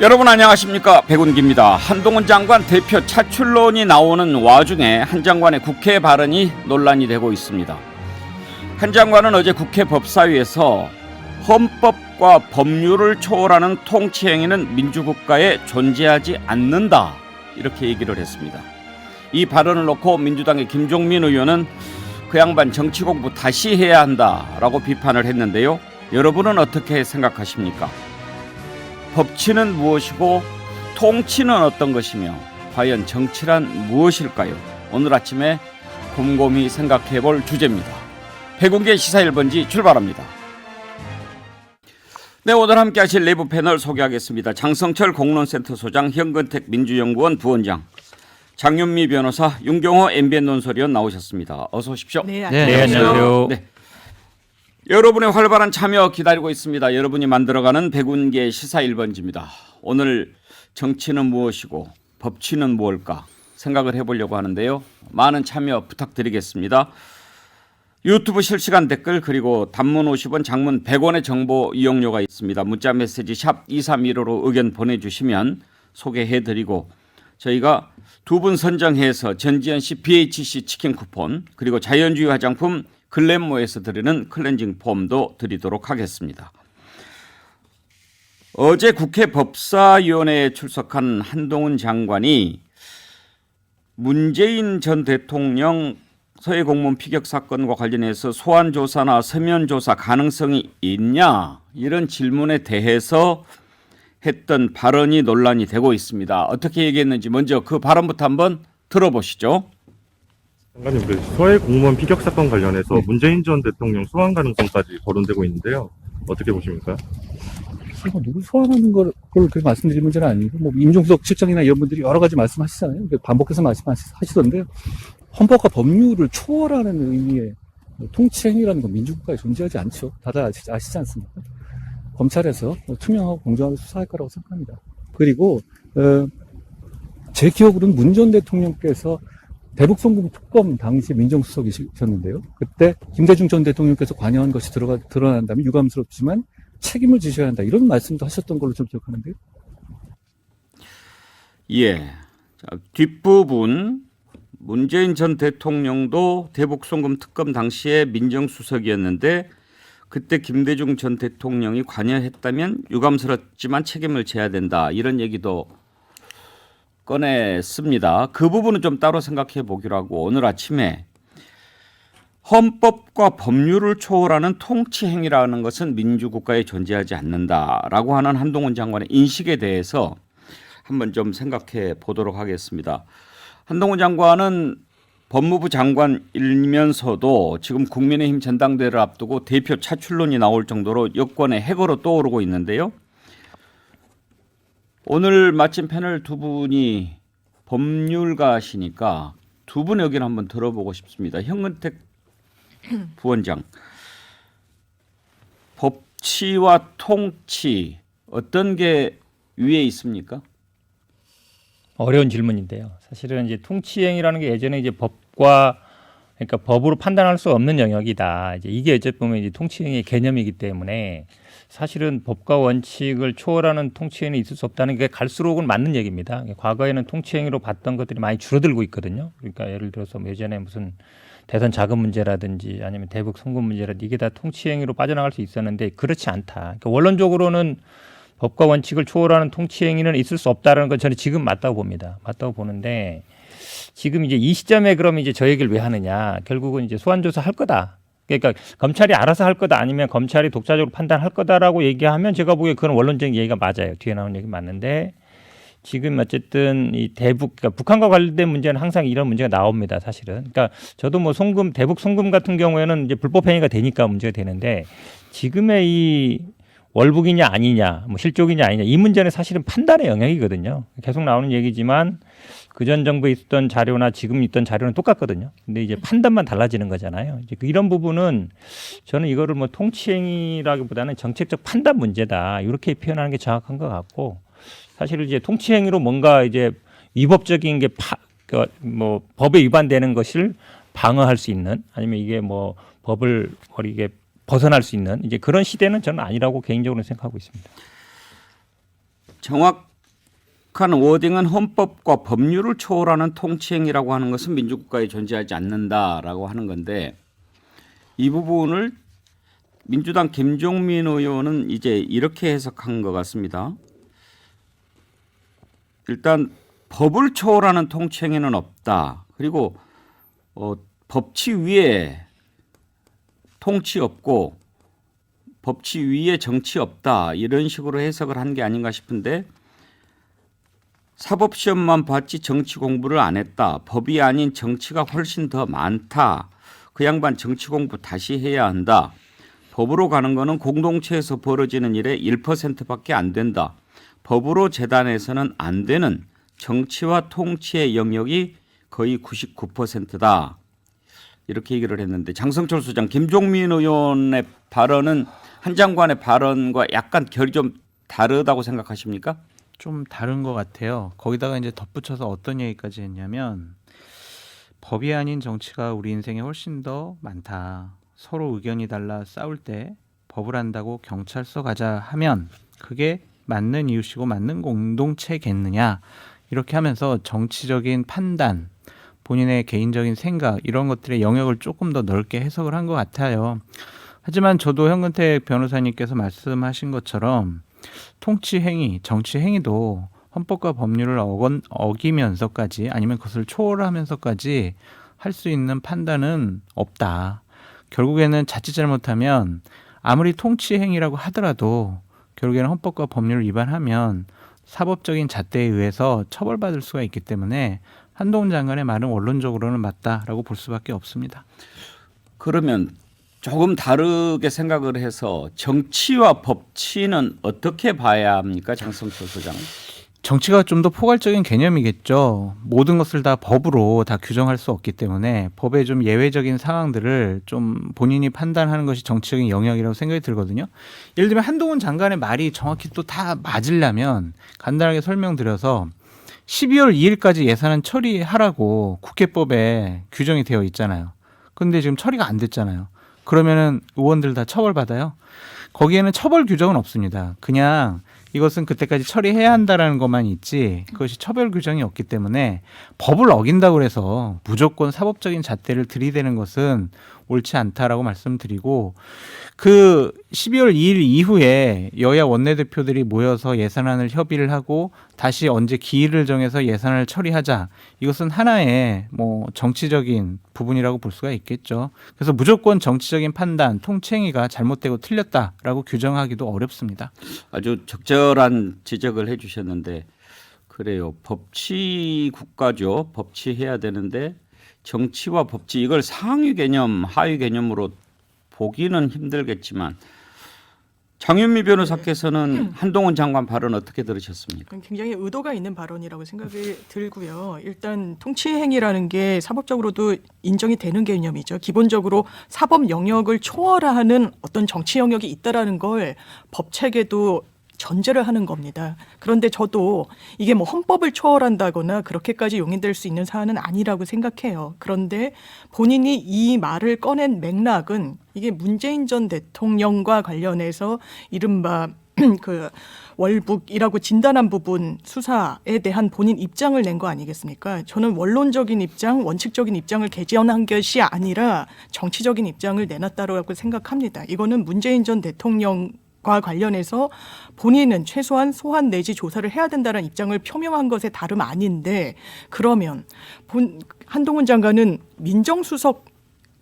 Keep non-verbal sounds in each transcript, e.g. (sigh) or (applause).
여러분 안녕하십니까 백운기입니다. 한동훈 장관 대표 차출론이 나오는 와중에 한 장관의 국회 발언이 논란이 되고 있습니다. 한 장관은 어제 국회 법사위에서 헌법과 법률을 초월하는 통치 행위는 민주국가에 존재하지 않는다 이렇게 얘기를 했습니다. 이 발언을 놓고 민주당의 김종민 의원은 그 양반 정치 공부 다시 해야 한다라고 비판을 했는데요. 여러분은 어떻게 생각하십니까? 법치는 무엇이고 통치는 어떤 것이며 과연 정치란 무엇일까요? 오늘 아침에 곰곰이 생각해 볼 주제입니다. 백운계 시사 1번지 출발합니다. 네, 오늘 함께 하실 내부 패널 소개하겠습니다. 장성철 공론센터 소장, 현근택 민주연구원 부원장, 장윤미 변호사, 윤경호 MBN 논설위원 나오셨습니다. 어서 오십시오. 네, 네, 안녕하세요. 네. 여러분의 활발한 참여 기다리고 있습니다. 여러분이 만들어가는 백운계 시사 1번지입니다. 오늘 정치는 무엇이고 법치는 무엇일까 생각을 해보려고 하는데요. 많은 참여 부탁드리겠습니다. 유튜브 실시간 댓글 그리고 단문 50원 장문 100원의 정보 이용료가 있습니다. 문자 메시지 샵 2315로 의견 보내주시면 소개해드리고 저희가 두 분 선정해서 전지현 씨 BHC 치킨 쿠폰 그리고 자연주의 화장품 글램모에서 드리는 클렌징 폼도 드리도록 하겠습니다. 어제 국회 법사위원회에 출석한 한동훈 장관이 문재인 전 대통령 서해 공무원 피격 사건과 관련해서 소환 조사나 서면 조사 가능성이 있냐 이런 질문에 대해서 했던 발언이 논란이 되고 있습니다. 어떻게 얘기했는지 먼저 그 발언부터 한번 들어보시죠. 장관님, 그 서해 공무원 피격 사건 관련해서 문재인 전 대통령 소환 가능성까지 거론되고 있는데요. 어떻게 보십니까? 뭐 누구 소환하는 걸, 그걸 그렇게 말씀드릴 문제는 아니고, 뭐, 임종석 실장이나 이런 분들이 여러 가지 말씀하시잖아요. 그 반복해서 말씀하시던데요. 헌법과 법률을 초월하는 의미의 통치행위라는 건 민주국가에 존재하지 않죠. 다들 아시, 아시지 않습니까? 검찰에서 투명하고 공정하게 수사할 거라고 생각합니다. 그리고, 어, 제 기억으로는 문 전 대통령께서 대북 송금 특검 당시 민정수석이셨는데요. 그때 김대중 전 대통령께서 관여한 것이 들어가, 드러난다면 유감스럽지만 책임을 지셔야 한다. 이런 말씀도 하셨던 걸로 좀 기억하는데요. 예. 자, 뒷부분 문재인 전 대통령도 대북 송금 특검 당시에 민정수석이었는데 그때 김대중 전 대통령이 관여했다면 유감스럽지만 책임을 져야 된다. 이런 얘기도 꺼냈습니다. 그 부분은 좀 따로 생각해 보기로 하고 오늘 아침에 헌법과 법률을 초월하는 통치 행위라는 것은 민주국가에 존재하지 않는다라고 하는 한동훈 장관의 인식에 대해서 한번 좀 생각해 보도록 하겠습니다. 한동훈 장관은 법무부 장관이면서도 지금 국민의힘 전당대회를 앞두고 대표 차출론이 나올 정도로 여권의 해거로 떠오르고 있는데요. 오늘 마침 패널 두 분이 법률가시니까 두 분의 의견 한번 들어보고 싶습니다. 현근택 (laughs) 부원장. 법치와 통치 어떤 게 위에 있습니까? 어려운 질문인데요. 사실은 이제 통치행위라는 게 예전에 이제 법과 그러니까 법으로 판단할 수 없는 영역이다. 이제 이게 어쨌든 보면 이제 통치행위의 개념이기 때문에 사실은 법과 원칙을 초월하는 통치행위 있을 수 없다는 게 갈수록은 맞는 얘기입니다. 과거에는 통치행위로 봤던 것들이 많이 줄어들고 있거든요. 그러니까 예를 들어서 뭐 예전에 무슨 대선 자금 문제라든지 아니면 대북 송금 문제라든지 이게 다 통치행위로 빠져나갈 수 있었는데 그렇지 않다. 그러니까 원론적으로는 법과 원칙을 초월하는 통치행위는 있을 수 없다는 건 저는 지금 맞다고 봅니다. 맞다고 보는데 지금 이제 이 시점에 그럼 이제 저 얘기를 왜 하느냐. 결국은 이제 소환조사 할 거다. 그러니까 검찰이 알아서 할 거다 아니면 검찰이 독자적으로 판단할 거다라고 얘기하면 제가 보기에 그건 원론적인 얘기가 맞아요. 뒤에 나오는 얘기 맞는데 지금 어쨌든 이 대북 그러니까 북한과 관련된 문제는 항상 이런 문제가 나옵니다. 사실은. 그러니까 저도 뭐 송금 대북 송금 같은 경우에는 이제 불법 행위가 되니까 문제가 되는데 지금의 이 월북이냐 아니냐, 뭐 실족이냐 아니냐 이 문제는 사실은 판단의 영역이거든요. 계속 나오는 얘기지만 그 전 정부에 있었던 자료나 지금 있던 자료는 똑같거든요. 근데 이제 판단만 달라지는 거잖아요. 이제 그 이런 부분은 저는 이거를 뭐 통치행위라기보다는 정책적 판단 문제다 이렇게 표현하는 게 정확한 것 같고 사실 이제 통치행위로 뭔가 이제 위법적인 게 파, 그뭐 법에 위반되는 것을 방어할 수 있는 아니면 이게 뭐 법을 뭐 이게 벗어날 수 있는 이제 그런 시대는 저는 아니라고 개인적으로 생각하고 있습니다. 정확 한 워딩은 헌법과 법률을 초월하는 통치행위라고 하는 것은 민주국가에 존재하지 않는다라고 하는 건데 이 부분을 민주당 김종민 의원은 이제 이렇게 해석한 것 같습니다. 일단 법을 초월하는 통치행위는 없다. 그리고 어, 법치 위에 통치 없고 법치 위에 정치 없다 이런 식으로 해석을 한 게 아닌가 싶은데 사법 시험만 봤지 정치 공부를 안 했다. 법이 아닌 정치가 훨씬 더 많다. 그 양반 정치 공부 다시 해야 한다. 법으로 가는 거는 공동체에서 벌어지는 일의 1%밖에 안 된다. 법으로 재단해서는 안 되는 정치와 통치의 영역이 거의 99%다. 이렇게 얘기를 했는데 장성철 소장, 김종민 의원의 발언은 한 장관의 발언과 약간 결이 좀 다르다고 생각하십니까? 좀 다른 것 같아요. 거기다가 이제 덧붙여서 어떤 얘기까지 했냐면 법이 아닌 정치가 우리 인생에 훨씬 더 많다. 서로 의견이 달라 싸울 때 법을 한다고 경찰서 가자 하면 그게 맞는 이유시고 맞는 공동체겠느냐 이렇게 하면서 정치적인 판단 본인의 개인적인 생각 이런 것들의 영역을 조금 더 넓게 해석을 한 것 같아요. 하지만 저도 현근택 변호사님께서 말씀하신 것처럼 통치 행위, 정치 행위도 헌법과 법률을 어건, 어기면서까지 아니면 그것을 초월하면서까지 할 수 있는 판단은 없다. 결국에는 자칫 잘못하면 아무리 통치 행위라고 하더라도 결국에는 헌법과 법률을 위반하면 사법적인 잣대에 의해서 처벌받을 수가 있기 때문에 한동훈 장관의 말은 원론적으로는 맞다라고 볼 수밖에 없습니다. 그러면 조금 다르게 생각을 해서 정치와 법치는 어떻게 봐야 합니까, 장성철 소장? 정치가 좀 더 포괄적인 개념이겠죠. 모든 것을 다 법으로 다 규정할 수 없기 때문에 법의 좀 예외적인 상황들을 좀 본인이 판단하는 것이 정치적인 영역이라고 생각이 들거든요. 예를 들면 한동훈 장관의 말이 정확히 또 다 맞으려면 간단하게 설명드려서 12월 2일까지 예산안 처리하라고 국회법에 규정이 되어 있잖아요. 근데 지금 처리가 안 됐잖아요. 그러면은 의원들 다 처벌받아요? 거기에는 처벌 규정은 없습니다. 그냥 이것은 그때까지 처리해야 한다라는 것만 있지 그것이 처벌 규정이 없기 때문에 법을 어긴다고 해서 무조건 사법적인 잣대를 들이대는 것은 옳지 않다라고 말씀드리고 그 12월 2일 이후에 여야 원내대표들이 모여서 예산안을 협의를 하고 다시 언제 기일을 정해서 예산을 처리하자 이것은 하나의 뭐 정치적인 부분이라고 볼 수가 있겠죠. 그래서 무조건 정치적인 판단, 통치행위가 잘못되고 틀렸다라고 규정하기도 어렵습니다. 아주 적절한 지적을 해주셨는데 그래요. 법치 국가죠. 법치해야 되는데 정치와 법치 이걸 상위 개념, 하위 개념으로 보기는 힘들겠지만 장윤미 변호사께서는 한동훈 장관 발언 어떻게 들으셨습니까? 굉장히 의도가 있는 발언이라고 생각이 들고요. 일단 통치행위라는 게 사법적으로도 인정이 되는 개념이죠. 기본적으로 사법 영역을 초월하는 어떤 정치 영역이 있다라는 걸 법 체계도 전제를 하는 겁니다. 그런데 저도 이게 뭐 헌법을 초월한다거나 그렇게까지 용인될 수 있는 사안은 아니라고 생각해요. 그런데 본인이 이 말을 꺼낸 맥락은 이게 문재인 전 대통령과 관련해서 이른바 (clears throat) 그 월북이라고 진단한 부분 수사에 대한 본인 입장을 낸 거 아니겠습니까? 저는 원론적인 입장, 원칙적인 입장을 개전한 것이 아니라 정치적인 입장을 내놨다고 생각합니다. 이거는 문재인 전 대통령 과 관련해서 본인은 최소한 소환 내지 조사를 해야 된다는 입장을 표명한 것에 다름 아닌데 그러면 본 한동훈 장관은 민정수석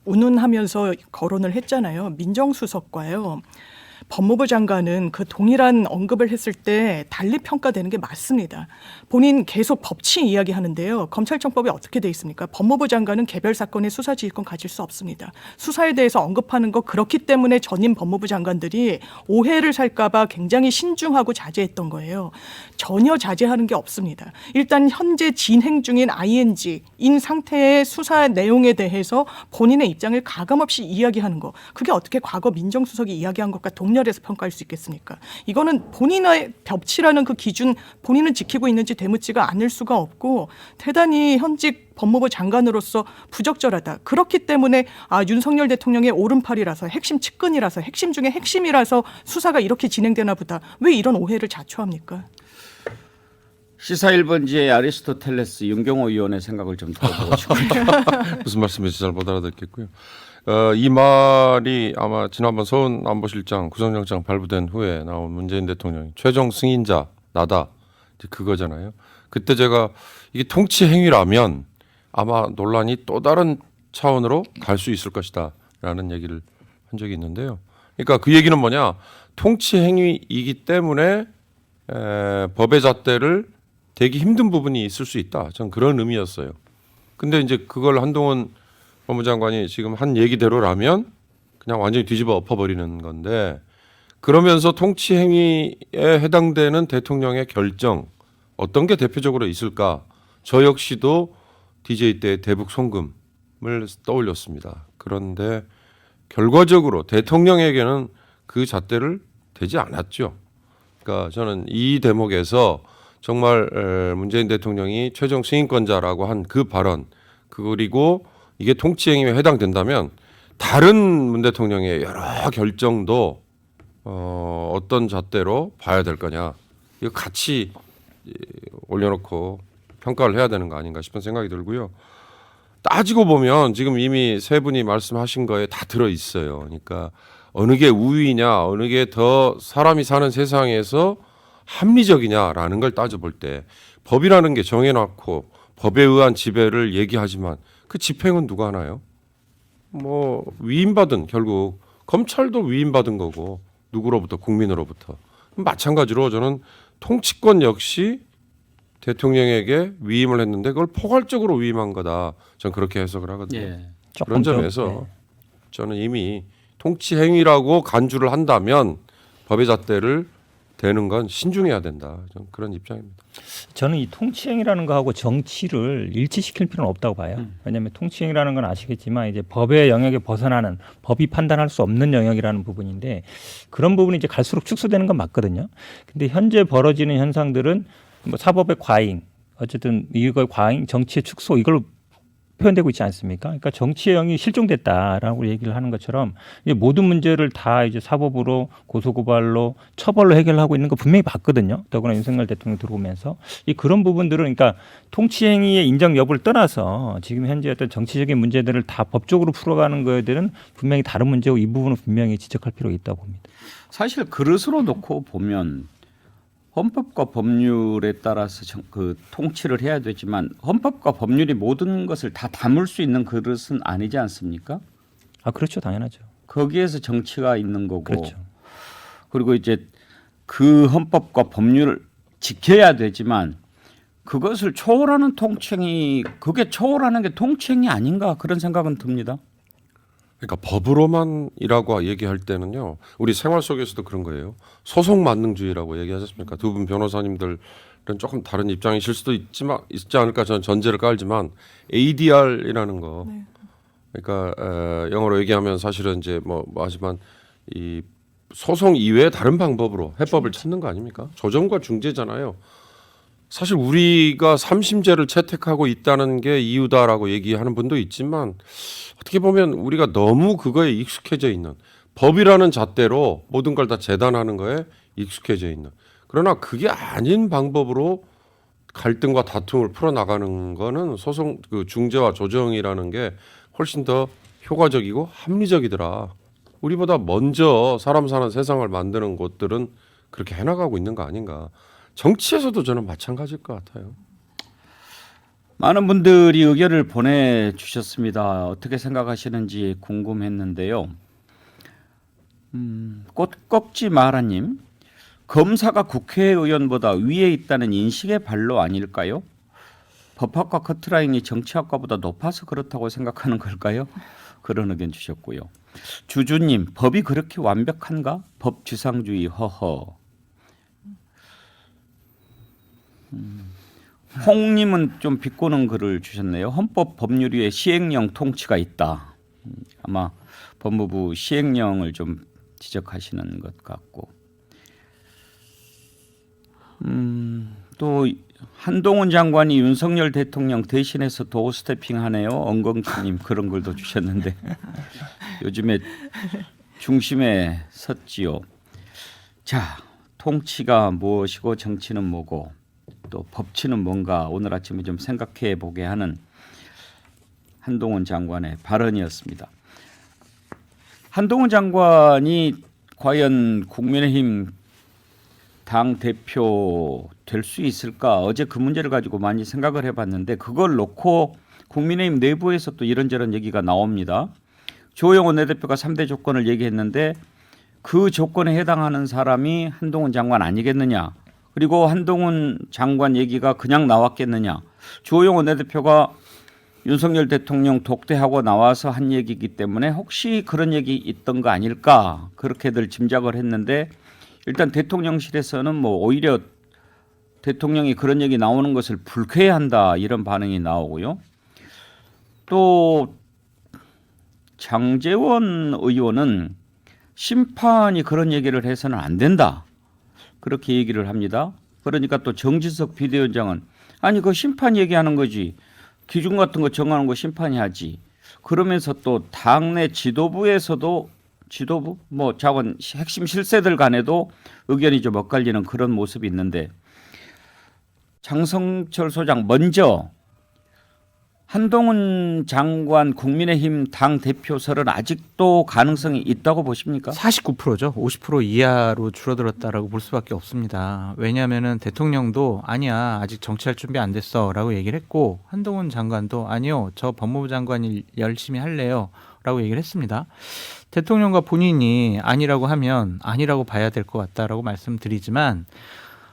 운운하면서 거론을 했잖아요. 민정수석과요. 법무부 장관은 그 동일한 언급을 했을 때 달리 평가되는 게 맞습니다. 본인 계속 법치 이야기하는데요. 검찰청법이 어떻게 돼 있습니까? 법무부 장관은 개별 사건의 수사 지휘권 가질 수 없습니다. 수사에 대해서 언급하는 거 그렇기 때문에 전임 법무부 장관들이 오해를 살까봐 굉장히 신중하고 자제했던 거예요. 전혀 자제하는 게 없습니다. 일단 현재 진행 중인 ING인 상태의 수사 내용에 대해서 본인의 입장을 가감없이 이야기하는 거 그게 어떻게 과거 민정수석이 이야기한 것과 동 렬해서 평가할 수 있겠습니까? 이거는 본인의 벽치라는 그 기준 본인은 지키고 있는지 되묻지가 않을 수가 없고 대단히 현직 법무부 장관으로서 부적절하다. 그렇기 때문에 아 윤석열 대통령의 오른팔이라서 핵심 측근이라서 핵심 중에 핵심이라서 수사가 이렇게 진행되나 보다. 왜 이런 오해를 자초합니까? 시사 1번지의 아리스토텔레스 윤경호 의원의 생각을 좀 들어보고 싶습니다. (laughs) 무슨 말씀인지 잘 못 알아듣겠고요. 어, 이 말이 아마 지난번 서훈 안보실장 구속영장 발부된 후에 나온 문재인 대통령 최종 승인자 나다 이제 그거잖아요. 그때 제가 이게 통치 행위라면 아마 논란이 또 다른 차원으로 갈 수 있을 것이다라는 얘기를 한 적이 있는데요. 그러니까 그 얘기는 뭐냐 통치 행위이기 때문에 에, 법의 잣대를 되기 힘든 부분이 있을 수 있다. 전 그런 의미였어요. 근데 이제 그걸 한동훈 법무장관이 지금 한 얘기대로라면 그냥 완전히 뒤집어 엎어버리는 건데 그러면서 통치 행위에 해당되는 대통령의 결정 어떤 게 대표적으로 있을까? 저 역시도 DJ 때 대북 송금을 떠올렸습니다. 그런데 결과적으로 대통령에게는 그 잣대를 대지 않았죠. 그러니까 저는 이 대목에서 정말 에, 문재인 대통령이 최종 승인권자라고 한 그 발언 그리고 이게 통치행위에 해당된다면 다른 문 대통령의 여러 결정도 어, 어떤 잣대로 봐야 될 거냐 이거 같이 예, 올려놓고 평가를 해야 되는 거 아닌가 싶은 생각이 들고요. 따지고 보면 지금 이미 세 분이 말씀하신 거에 다 들어 있어요. 그러니까 어느 게 우위냐, 어느 게 더 사람이 사는 세상에서 합리적이냐라는 걸 따져볼 때 법이라는 게 정해놓고 법에 의한 지배를 얘기하지만 그 집행은 누가 하나요? 뭐 위임받은 결국 검찰도 위임받은 거고 누구로부터 국민으로부터 마찬가지로 저는 통치권 역시 대통령에게 위임을 했는데 그걸 포괄적으로 위임한 거다. 전 그렇게 해석을 하거든요. 예. 그런 좀, 점에서 네. 저는 이미 통치 행위라고 간주를 한다면 법의 잣대를 대는 건 신중해야 된다. 저는 그런 입장입니다. 저는 이 통치행위라는 거하고 정치를 일치시킬 필요는 없다고 봐요. 왜냐하면 통치행위라는 건 아시겠지만 이제 법의 영역에 벗어나는 법이 판단할 수 없는 영역이라는 부분인데 그런 부분이 이제 갈수록 축소되는 건 맞거든요. 근데 현재 벌어지는 현상들은 뭐 사법의 과잉, 어쨌든 이거의 과잉, 정치의 축소 이걸로 표현되고 있지 않습니까? 그러니까 정치의 영이 실종됐다라고 얘기를 하는 것처럼 모든 문제를 다 이제 사법으로 고소고발로 처벌로 해결하고 있는 거 분명히 봤거든요. 더구나 윤석열 대통령 들어오면서 이 그런 부분들은 그러니까 통치행위의 인정 여부를 떠나서 지금 현재 어떤 정치적인 문제들을 다 법적으로 풀어가는 거에들은 분명히 다른 문제고 이 부분은 분명히 지적할 필요가 있다고 봅니다. 사실 그릇으로 놓고 보면 헌법과 법률에 따라서 정- 그 통치를 해야 되지만 헌법과 법률이 모든 것을 다 담을 수 있는 그릇은 아니지 않습니까? 아 그렇죠, 당연하죠. 거기에서 정치가 있는 거고 그렇죠. 그리고 이제 그 헌법과 법률을 지켜야 되지만 그것을 초월하는 통칭이 그게 초월하는 게 통칭이 아닌가 그런 생각은 듭니다. 그러니까 법으로만이라고 얘기할 때는요. 우리 생활 속에서도 그런 거예요. 소송 만능주의라고 얘기하셨습니까? 두 분 변호사님들은 조금 다른 입장이실 수도 있지만 있지 않을까 저는 전제를 깔지만 ADR이라는 거. 그러니까 에, 영어로 얘기하면 사실은 이제 뭐, 뭐 하지만 이 소송 이외에 다른 방법으로 해법을 찾는 거 아닙니까? 조정과 중재잖아요. 사실 우리가 삼심제를 채택하고 있다는 게 이유다라고 얘기하는 분도 있지만 어떻게 보면 우리가 너무 그거에 익숙해져 있는 법이라는 잣대로 모든 걸 다 재단하는 거에 익숙해져 있는 그러나 그게 아닌 방법으로 갈등과 다툼을 풀어 나가는 거는 소송 그 중재와 조정이라는 게 훨씬 더 효과적이고 합리적이더라. 우리보다 먼저 사람 사는 세상을 만드는 곳들은 그렇게 해나가고 있는 거 아닌가. 정치에서도 저는 마찬가지일 것 같아요. 많은 분들이 의견을 보내주셨습니다. 어떻게 생각하시는지 궁금했는데요. 음, 꽃꺾지 마라님, 검사가 국회의원보다 위에 있다는 인식의 발로 아닐까요? 법학과 커트라인이 정치학과보다 높아서 그렇다고 생각하는 걸까요? 그런 의견 주셨고요. 주주님, 법이 그렇게 완벽한가? 법지상주의 허허. 홍님은 좀 비꼬는 글을 주셨네요. 헌법 법률 위에 시행령 통치가 있다. 음, 아마 법무부 시행령을 좀 지적하시는 것 같고. 음, 또 한동훈 장관이 윤석열 대통령 대신해서 도어 스태핑 하네요. 엉겅퀴님 그런 글도 주셨는데 (laughs) 요즘에 중심에 섰지요. 자, 통치가 무엇이고 정치는 뭐고 또 법치는 뭔가 오늘 아침에 좀 생각해 보게 하는 한동훈 장관의 발언이었습니다. 한동훈 장관이 과연 국민의힘 당 대표 될 수 있을까? 어제 그 문제를 가지고 많이 생각을 해봤는데 그걸 놓고 국민의힘 내부에서 또 이런저런 얘기가 나옵니다. 조영 원내대표가 3대 조건을 얘기했는데 그 조건에 해당하는 사람이 한동훈 장관 아니겠느냐? 그리고 한동훈 장관 얘기가 그냥 나왔겠느냐? 조영 원내대표가 윤석열 대통령 독대하고 나와서 한 얘기이기 때문에 혹시 그런 얘기 있던 거 아닐까 그렇게들 짐작을 했는데 일단 대통령실에서는 뭐 오히려 대통령이 그런 얘기 나오는 것을 불쾌해한다 이런 반응이 나오고요. 또 장재원 의원은 심판이 그런 얘기를 해서는 안 된다. 그렇게 얘기를 합니다. 그러니까 또 정진석 비대위원장은 아니 그 심판 얘기하는 거지. 기준 같은 거 정하는 거 심판이 하지. 그러면서 또 당내 지도부에서도 지도부 뭐 자원 핵심 실세들 간에도 의견이 좀 엇갈리는 그런 모습이 있는데 장성철 소장 먼저 한동훈 장관 국민의힘 당 대표설은 아직도 가능성이 있다고 보십니까? 49%죠. 50% 이하로 줄어들었다라고 볼 수밖에 없습니다. 왜냐하면은 대통령도 아니야 아직 정치할 준비 안 됐어라고 얘기를 했고 한동훈 장관도 아니요 저 법무부 장관이 열심히 할래요라고 얘기를 했습니다. 대통령과 본인이 아니라고 하면 아니라고 봐야 될 것 같다라고 말씀드리지만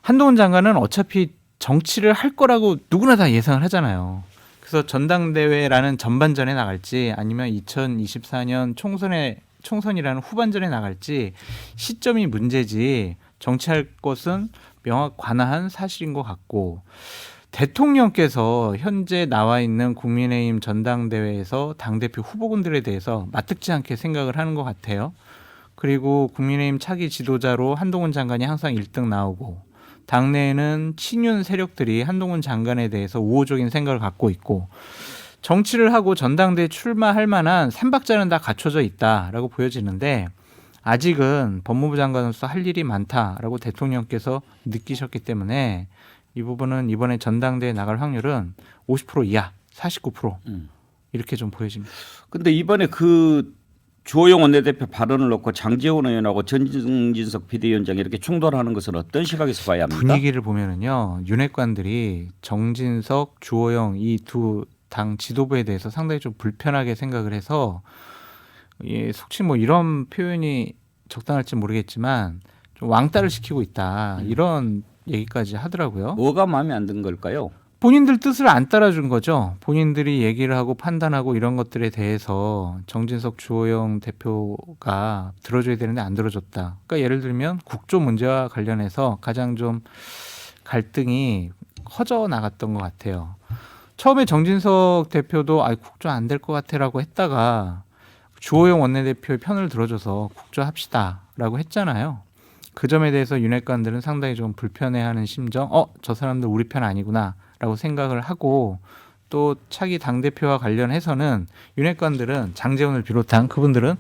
한동훈 장관은 어차피 정치를 할 거라고 누구나 다 예상을 하잖아요. 그래서 전당대회라는 전반전에 나갈지 아니면 2024년 총선에 총선이라는 후반전에 나갈지 시점이 문제지 정치할 것은 명확 관화한 사실인 것 같고 대통령께서 현재 나와 있는 국민의힘 전당대회에서 당대표 후보군들에 대해서 마뜩지 않게 생각을 하는 것 같아요. 그리고 국민의힘 차기 지도자로 한동훈 장관이 항상 1등 나오고 당내에는 친윤 세력들이 한동훈 장관에 대해서 우호적인 생각을 갖고 있고 정치를 하고 전당대에 출마할 만한 삼박자는 다 갖춰져 있다라고 보여지는데 아직은 법무부 장관으로서 할 일이 많다라고 대통령께서 느끼셨기 때문에 이 부분은 이번에 전당대에 나갈 확률은 50% 이하, 49% 음. 이렇게 좀 보여집니다. 근데 이번에 그 조영 원내대표 발언을 놓고 장재원 의원하고 전진석 비대위원장이 이렇게 충돌하는 것은 어떤 시각에서 봐야 합니까? 분위기를 보면은요 윤핵관들이 정진석, 주호영 이 두 당 지도부에 대해서 상당히 좀 불편하게 생각을 해서 예, 속치 뭐 이런 표현이 적당할지 모르겠지만 좀 왕따를 시키고 있다 이런 얘기까지 하더라고요. 뭐가 마음에 안 든 걸까요? 본인들 뜻을 안 따라준 거죠. 본인들이 얘기를 하고 판단하고 이런 것들에 대해서 정진석 주호영 대표가 들어줘야 되는데 안 들어줬다. 그러니까 예를 들면 국조 문제와 관련해서 가장 좀 갈등이 커져 나갔던 것 같아요. 처음에 정진석 대표도 아 국조 안 될 것 같아라고 했다가 주호영 원내대표의 편을 들어줘서 국조합시다라고 했잖아요. 그 점에 대해서 윤핵관들은 상당히 좀 불편해하는 심정, 어, 저 사람들 우리 편 아니구나 라고 생각을 하고 또 차기 당 대표와 관련해서는 윤핵관들은 장재원을 비롯한 그분들은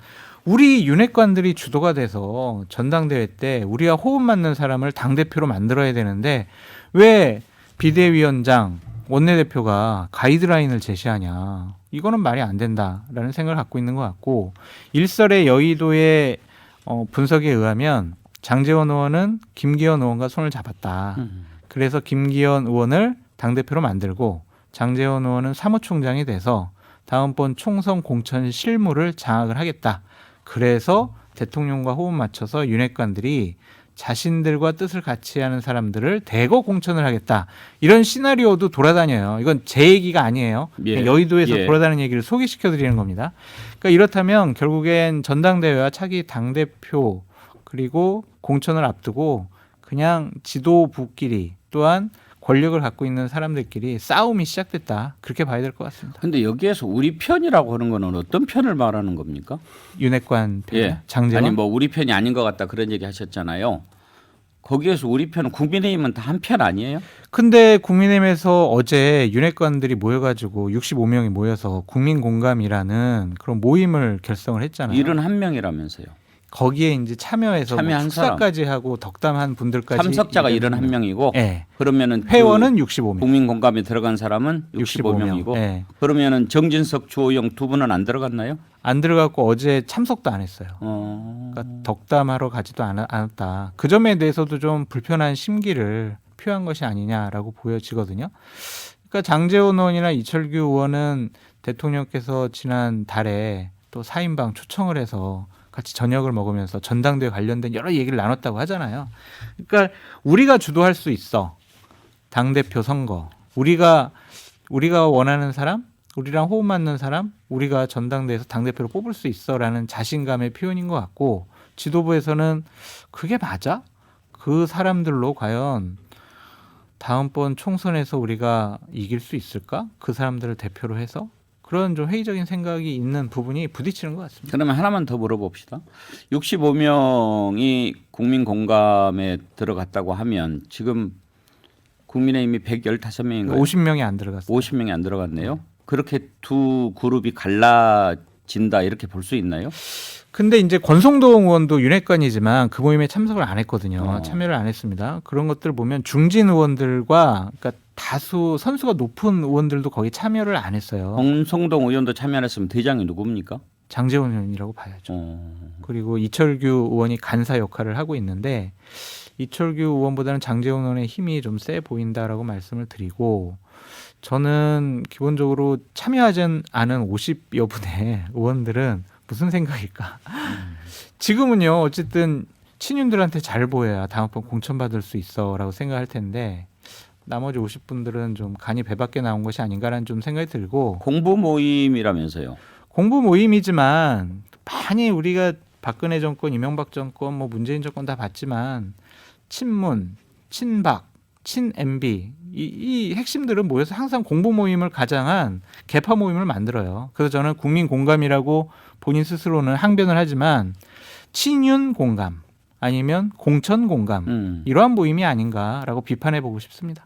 우리 윤핵관들이 주도가 돼서 전당대회 때 우리와 호흡 맞는 사람을 당 대표로 만들어야 되는데 왜 비대위원장 원내대표가 가이드라인을 제시하냐 이거는 말이 안 된다라는 생각을 갖고 있는 것 같고 일설의 여의도의 어, 분석에 의하면 장재원 의원은 김기현 의원과 손을 잡았다. 음. 그래서 김기현 의원을 당대표로 만들고 장재원 의원은 사무총장이 돼서 다음번 총선 공천 실무를 장악을 하겠다. 그래서 대통령과 호흡 맞춰서 윤핵관들이 자신들과 뜻을 같이 하는 사람들을 대거 공천을 하겠다. 이런 시나리오도 돌아다녀요. 이건 제 얘기가 아니에요. 예. 여의도에서 예. 돌아다니는 얘기를 소개시켜 드리는 겁니다. 그러니까 이렇다면 결국엔 전당대회와 차기 당대표 그리고 공천을 앞두고 그냥 지도부끼리 또한 권력을 갖고 있는 사람들끼리 싸움이 시작됐다. 그렇게 봐야 될 것 같습니다. 근데 여기에서 우리 편이라고 하는 거는 어떤 편을 말하는 겁니까? 윤핵관 편, 예. 장재원 아니 뭐 우리 편이 아닌 것 같다 그런 얘기 하셨잖아요. 거기에서 우리 편은 국민의힘은 다 한 편 아니에요? 근데 국민의힘에서 어제 윤핵관들이 모여가지고 65명이 모여서 국민 공감이라는 그런 모임을 결성을 했잖아요. 일은 한 명이라면서요. 거기에 이제 참여해서 뭐 참여한 사람. 축사까지 하고 덕담한 분들까지 참석자가 이런 71명이고 예. 그러면은 그 회원은 65명. 국민 공감에 들어간 사람은 65명이고 예. 그러면은 정진석 주호영 두 분은 안 들어갔나요? 안 들어갔고 어제 참석도 안 했어요. 어. 그러니까 덕담하러 가지도 않, 않았다. 그 점에 대해서도 좀 불편한 심기를 표한 것이 아니냐라고 보여지거든요. 그러니까 장재원 의원이나 이철규 의원은 대통령께서 지난 달에 또 4인방 초청을 해서 같이 저녁을 먹으면서 전당대회 관련된 여러 얘기를 나눴다고 하잖아요. 그러니까 우리가 주도할 수 있어. 당 대표 선거. 우리가 우리가 원하는 사람, 우리랑 호흡 맞는 사람, 우리가 전당대회에서 당 대표를 뽑을 수 있어라는 자신감의 표현인 것 같고 지도부에서는 그게 맞아? 그 사람들로 과연 다음번 총선에서 우리가 이길 수 있을까? 그 사람들을 대표로 해서 그런 좀 회의적인 생각이 있는 부분이 부딪히는 것 같습니다. 그러면 하나만 더 물어봅시다. 65명이 국민 공감에 들어갔다고 하면 지금 국민의힘이 115명인가요? 50명이 안 들어갔어요. 50명이 안 들어갔네요. 그렇게 두 그룹이 갈라진다 이렇게 볼 수 있나요? 근데 이제 권성동 의원도 윤핵관이지만 그 모임에 참석을 안 했거든요. 어. 참여를 안 했습니다. 그런 것들 보면 중진 의원들과 그러니까 다수 선수가 높은 의원들도 거기 참여를 안 했어요. 홍성동 의원도 참여했으면 대장이 누굽니까? 장재원 의원이라고 봐야죠. 어. 그리고 이철규 의원이 간사 역할을 하고 있는데 이철규 의원보다는 장재원 의원의 힘이 좀 세 보인다라고 말씀을 드리고 저는 기본적으로 참여하지 않은 50여 분의 의원들은 무슨 생각일까? 지금은요 어쨌든 친윤들한테 잘 보여야 다음번 공천받을 수 있어라고 생각할 텐데 나머지 50분들은 좀 간이 배 밖에 나온 것이 아닌가라는 좀 생각이 들고 공부 모임이라면서요. 공부 모임이지만 많이 우리가 박근혜 정권, 이명박 정권, 뭐 문재인 정권 다 봤지만 친문, 친박, 친 MB 이, 이 핵심들은 모여서 항상 공부 모임을 가장한 개파 모임을 만들어요. 그래서 저는 국민 공감이라고 본인 스스로는 항변을 하지만 친윤 공감 아니면 공천 공감 음. 이러한 모임이 아닌가라고 비판해 보고 싶습니다.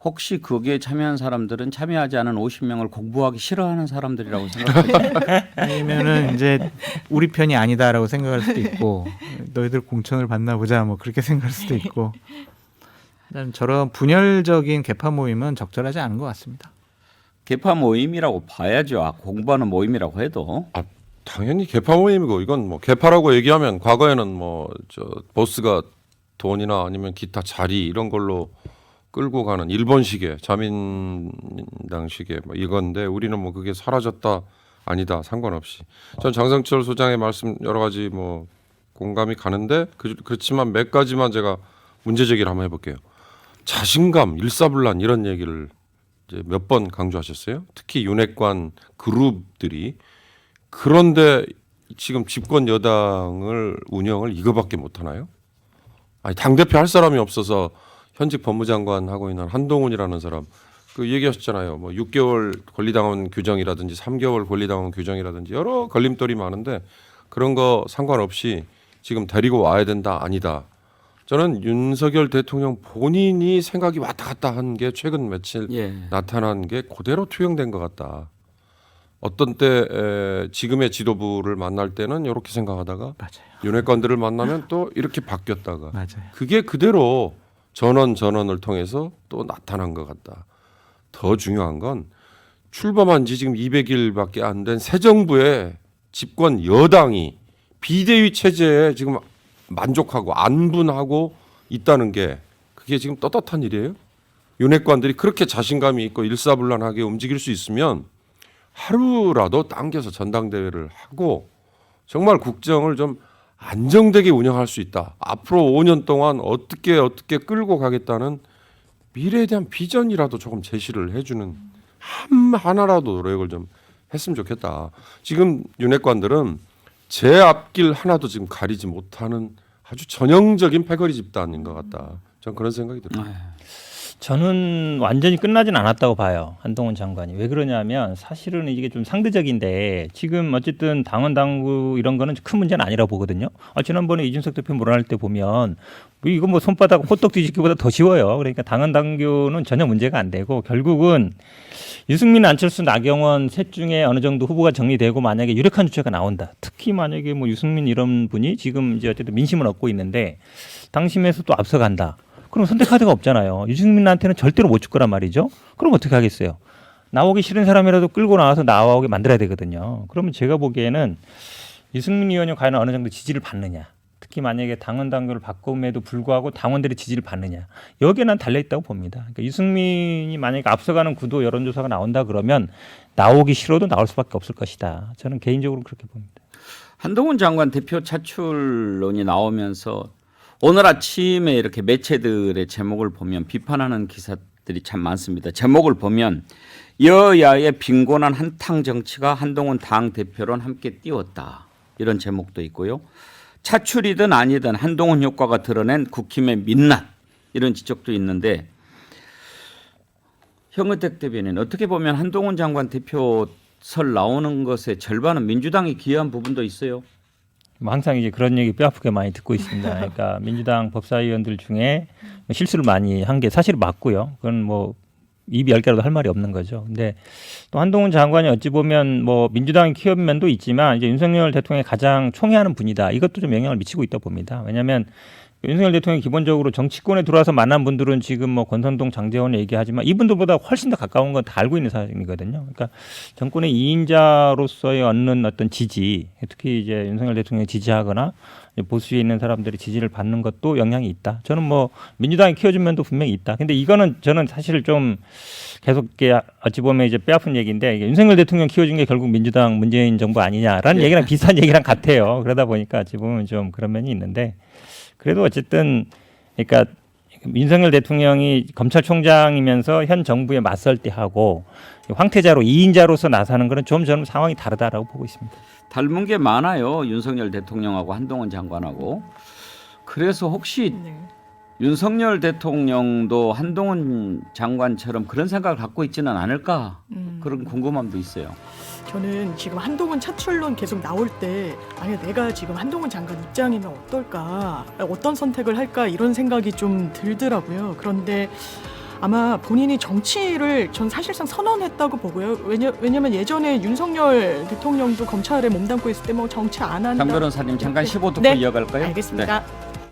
혹시 거기에 참여한 사람들은 참여하지 않은 50명을 공부하기 싫어하는 사람들이라고 (laughs) 생각하세요? 아니면은 이제 우리 편이 아니다라고 생각할 수도 있고 너희들 공천을 받나 보자 뭐 그렇게 생각할 수도 있고 저런 분열적인 개파 모임은 적절하지 않은 것 같습니다. 개파 모임이라고 봐야죠. 아, 공부하는 모임이라고 해도 당연히 개파 모임이고 이건 뭐 개파라고 얘기하면 과거에는 뭐 저 보스가 돈이나 아니면 기타 자리 이런 걸로 끌고 가는 일본식의 자민당식의 뭐 이건데 우리는 뭐 그게 사라졌다 아니다 상관없이 전 장성철 소장의 말씀 여러 가지 뭐 공감이 가는데 그, 그렇지만 몇 가지만 제가 문제 제기를 한번 해볼게요. 자신감, 일사불란 이런 얘기를 몇 번 강조하셨어요. 특히 윤핵관 그룹들이 그런데 지금 집권 여당을 운영을 이거밖에 못 하나요? 아니 당 대표 할 사람이 없어서 현직 법무장관 하고 있는 한동훈이라는 사람 그 얘기하셨잖아요. 뭐 6개월 권리당원 규정이라든지 3개월 권리당원 규정이라든지 여러 걸림돌이 많은데 그런 거 상관없이 지금 데리고 와야 된다 아니다. 저는 윤석열 대통령 본인이 생각이 왔다 갔다 한 게 최근 며칠 예. 나타난 게 그대로 투영된 것 같다. 어떤 때 에, 지금의 지도부를 만날 때는 이렇게 생각하다가 맞아요. 윤핵관들을 만나면 또 이렇게 바뀌었다가 맞아요. 그게 그대로 전원 전원을 통해서 또 나타난 것 같다. 더 중요한 건 출범한 지 지금 200일밖에 안 된 새 정부의 집권 여당이 비대위 체제에 지금 만족하고 안분하고 있다는 게 그게 지금 떳떳한 일이에요. 윤핵관들이 그렇게 자신감이 있고 일사불란하게 움직일 수 있으면 하루라도 당겨서 전당대회를 하고 정말 국정을 좀 안정되게 운영할 수 있다. 앞으로 5년 동안 어떻게 어떻게 끌고 가겠다는 미래에 대한 비전이라도 조금 제시를 해주는 한 하나라도 노력을 좀 했으면 좋겠다. 지금 윤핵관들은 제 앞길 하나도 지금 가리지 못하는 아주 전형적인 패거리 집단인 것 같다. 전 그런 생각이 들어요. 저는 완전히 끝나진 않았다고 봐요. 한동훈 장관이. 왜 그러냐면 사실은 이게 좀 상대적인데 지금 어쨌든 당원 당구 이런 거는 큰 문제는 아니라고 보거든요. 아, 지난번에 이준석 대표 물어날 때 보면 뭐 이거 뭐 손바닥 호떡 뒤집기보다 더 쉬워요. 그러니까 당원 당규는 전혀 문제가 안 되고 결국은 유승민, 안철수, 나경원 셋 중에 어느 정도 후보가 정리되고 만약에 유력한 주체가 나온다. 특히 만약에 뭐 유승민 이런 분이 지금 이제 어쨌든 민심을 얻고 있는데 당심에서 또 앞서간다. 그럼 선택 카드가 없잖아요. 유승민한테는 절대로 못 줄 거란 말이죠. 그럼 어떻게 하겠어요? 나오기 싫은 사람이라도 끌고 나와서 나오게 만들어야 되거든요. 그러면 제가 보기에는 유승민 의원이 과연 어느 정도 지지를 받느냐. 특히 만약에 당원 당규를 바꿈에도 불구하고 당원들의 지지를 받느냐. 여기에 난 달려 있다고 봅니다. 그러니까 유승민이 만약에 앞서가는 구도 여론조사가 나온다 그러면 나오기 싫어도 나올 수밖에 없을 것이다. 저는 개인적으로 그렇게 봅니다. 한동훈 장관 대표 차출론이 나오면서 오늘 아침에 이렇게 매체들의 제목을 보면 비판하는 기사들이 참 많습니다. 제목을 보면 여야의 빈곤한 한탕 정치가 한동훈 당 대표론 함께 띄웠다. 이런 제목도 있고요. 차출이든 아니든 한동훈 효과가 드러낸 국힘의 민낯 이런 지적도 있는데 형은택 대변인 어떻게 보면 한동훈 장관 대표 설 나오는 것의 절반은 민주당이 기여한 부분도 있어요. 뭐 항상 이제 그런 얘기 뼈아프게 많이 듣고 있습니다. 그러니까 (laughs) 민주당 법사위원들 중에 실수를 많이 한 게 사실 맞고요. 그건 뭐 입이 열 개라도 할 말이 없는 거죠. 근데 또 한동훈 장관이 어찌 보면 뭐 민주당의 키업 면도 있지만 이제 윤석열 대통령이 가장 총애하는 분이다. 이것도 좀 영향을 미치고 있다 봅니다. 왜냐하면 윤석열 대통령이 기본적으로 정치권에 들어와서 만난 분들은 지금 뭐 권선동, 장재원 얘기하지만 이분들보다 훨씬 더 가까운 건 다 알고 있는 사람이거든요. 그러니까 정권의 2인자로서의 얻는 어떤 지지, 특히 이제 윤석열 대통령이 지지하거나 보수에 있는 사람들이 지지를 받는 것도 영향이 있다. 저는 뭐 민주당이 키워준 면도 분명히 있다. 근데 이거는 저는 사실 좀 계속 이게 어찌 보면 이제 뼈아픈 얘기인데 이게 윤석열 대통령 키워준 게 결국 민주당 문재인 정부 아니냐라는 얘기랑 비슷한 (laughs) 얘기랑 같아요. 그러다 보니까 어찌 보면 좀 그런 면이 있는데 그래도 어쨌든 그러니까 윤석열 대통령이 검찰총장이면서 현 정부에 맞설 때 하고 황태자로 2인자로서 나서는 거는 좀 저는 상황이 다르다라고 보고 있습니다. 닮은 게 많아요. 윤석열 대통령하고 한동훈 장관하고. 그래서 혹시 네. 윤석열 대통령도 한동훈 장관처럼 그런 생각을 갖고 있지는 않을까 음. 그런 궁금함도 있어요. 저는 지금 한동훈 차출론 계속 나올 때 아니 내가 지금 한동훈 장관 입장이면 어떨까 어떤 선택을 할까 이런 생각이 좀 들더라고요. 그런데 아마 본인이 정치를 전 사실상 선언했다고 보고요. 왜냐 왜냐면 예전에 윤석열 대통령도 검찰에 몸담고 있을 때 뭐 정치 안 한다. 장 변호사님 잠깐 네. 15도 네. 이어갈까요? 알겠습니다.